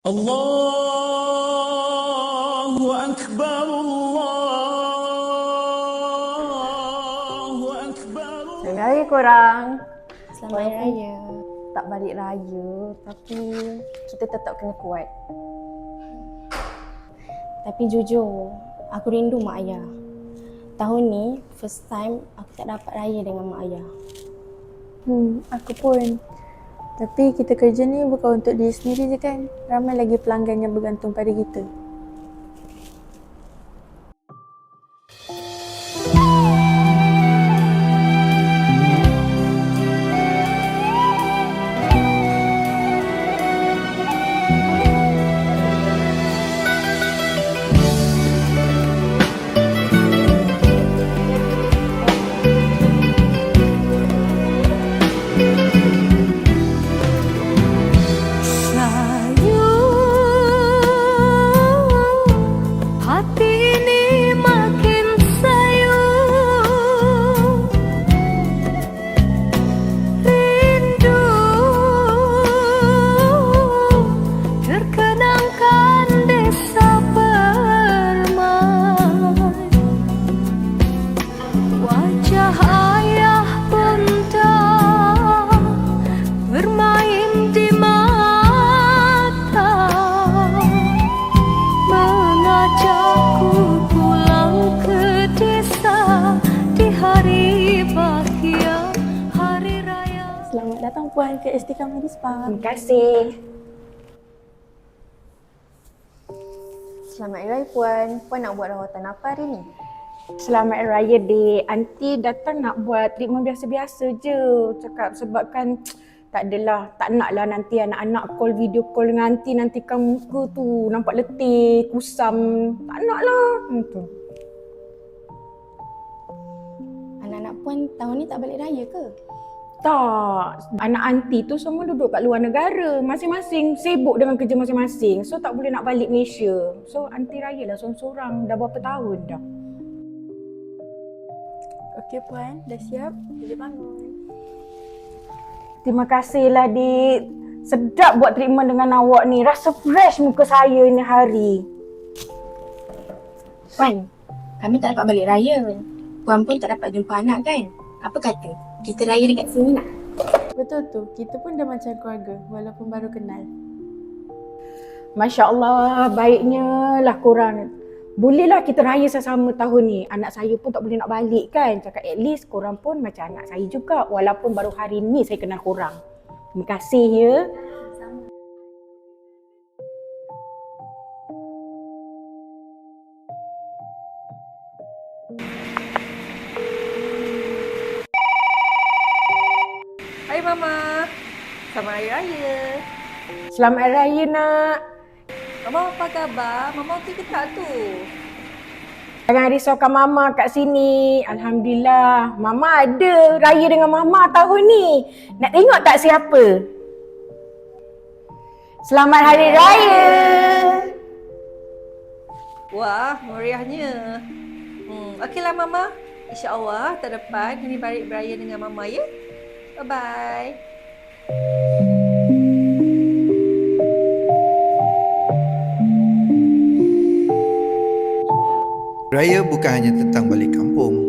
الله أكبر الله أكبر Selamat Raya korang. Selamat Hari Raya. Tak balik raya tapi kita tetap kena kuat. Tapi jujur, aku rindu mak ayah. Tahun ni, first time aku tak dapat raya dengan mak ayah. Hmm, aku pun. Tapi kita kerja ni bukan untuk diri sendiri je kan. Ramai lagi pelanggan yang bergantung pada kita. Puan ke STK Medispa. Terima kasih. Selamat Raya Puan. Puan nak buat rawatan apa hari ni? Selamat Raya Dek. Aunty datang nak buat treatment biasa-biasa je. Cakap sebabkan tak adalah, tak nak lah nanti anak-anak call video call dengan aunty nanti kan muka tu nampak letih, kusam. Tak nak lah. Hmm, tu. Anak-anak puan tahun ni tak balik raya ke? Tak. Anak aunty tu semua duduk kat luar negara. Masing-masing sibuk dengan kerja masing-masing. So tak boleh nak balik Malaysia. So aunty raya lah seorang-seorang. Dah berapa tahun dah. Okey Puan, dah siap? Boleh bangun. Terima kasihlah dik. Sedap buat treatment dengan awak ni. Rasa fresh muka saya ni hari. Puan, kami tak dapat balik raya. Puan pun tak dapat jumpa anak kan? Apa kata? Kita raya dekat sini nak? Betul tu, kita pun dah macam keluarga walaupun baru kenal. Masya Allah, baiknya lah korang. Bolehlah kita raya sama-sama tahun ni. Anak saya pun tak boleh nak balik kan. Cakap at least korang pun macam anak saya juga. Walaupun baru hari ni saya kenal korang. Terima kasih ya. Mama. Selamat Hari Raya. Selamat Hari Raya nak. Mama apa khabar? Mama okey ke tak tu? Jangan risaukan Mama kat sini. Alhamdulillah. Mama ada raya dengan Mama tahun ni. Nak tengok tak siapa? Selamat Hari Raya. Wah, meriahnya. Hmm, okeylah Mama. InsyaAllah tahun depan kami balik beraya dengan Mama ya. Bye-bye. Raya bukan hanya tentang balik kampung,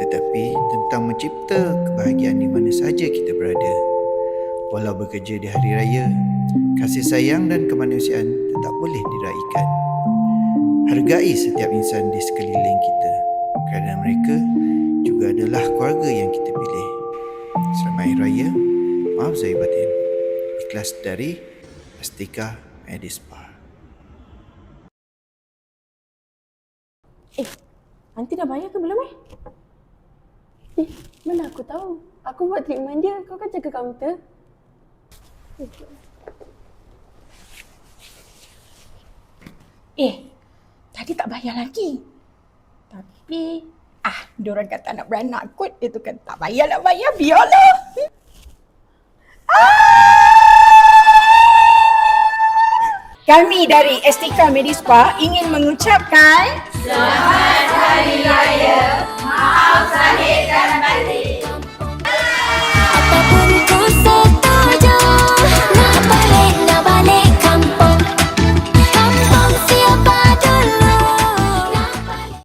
tetapi tentang mencipta kebahagiaan di mana saja kita berada. Walau bekerja di hari raya, kasih sayang dan kemanusiaan tetap boleh diraikan. Hargai setiap insan di sekeliling kita kerana mereka juga adalah keluarga yang kita Raya, maaf Zahir Batin. Ikhlas dari Astika Medispa. Nanti dah bayar ke belum eh? Eh, mana aku tahu? Aku buat treatment dia, kau kan jaga kaunter. Eh, tadi tak bayar lagi. Tapi, dia orang kata nak beranak kot tu kata tak bayar nak lah, bayar biarlah. Ah! Kami dari STK Medispa ingin mengucapkan selamat hari raya. Maaf sakit dan batin.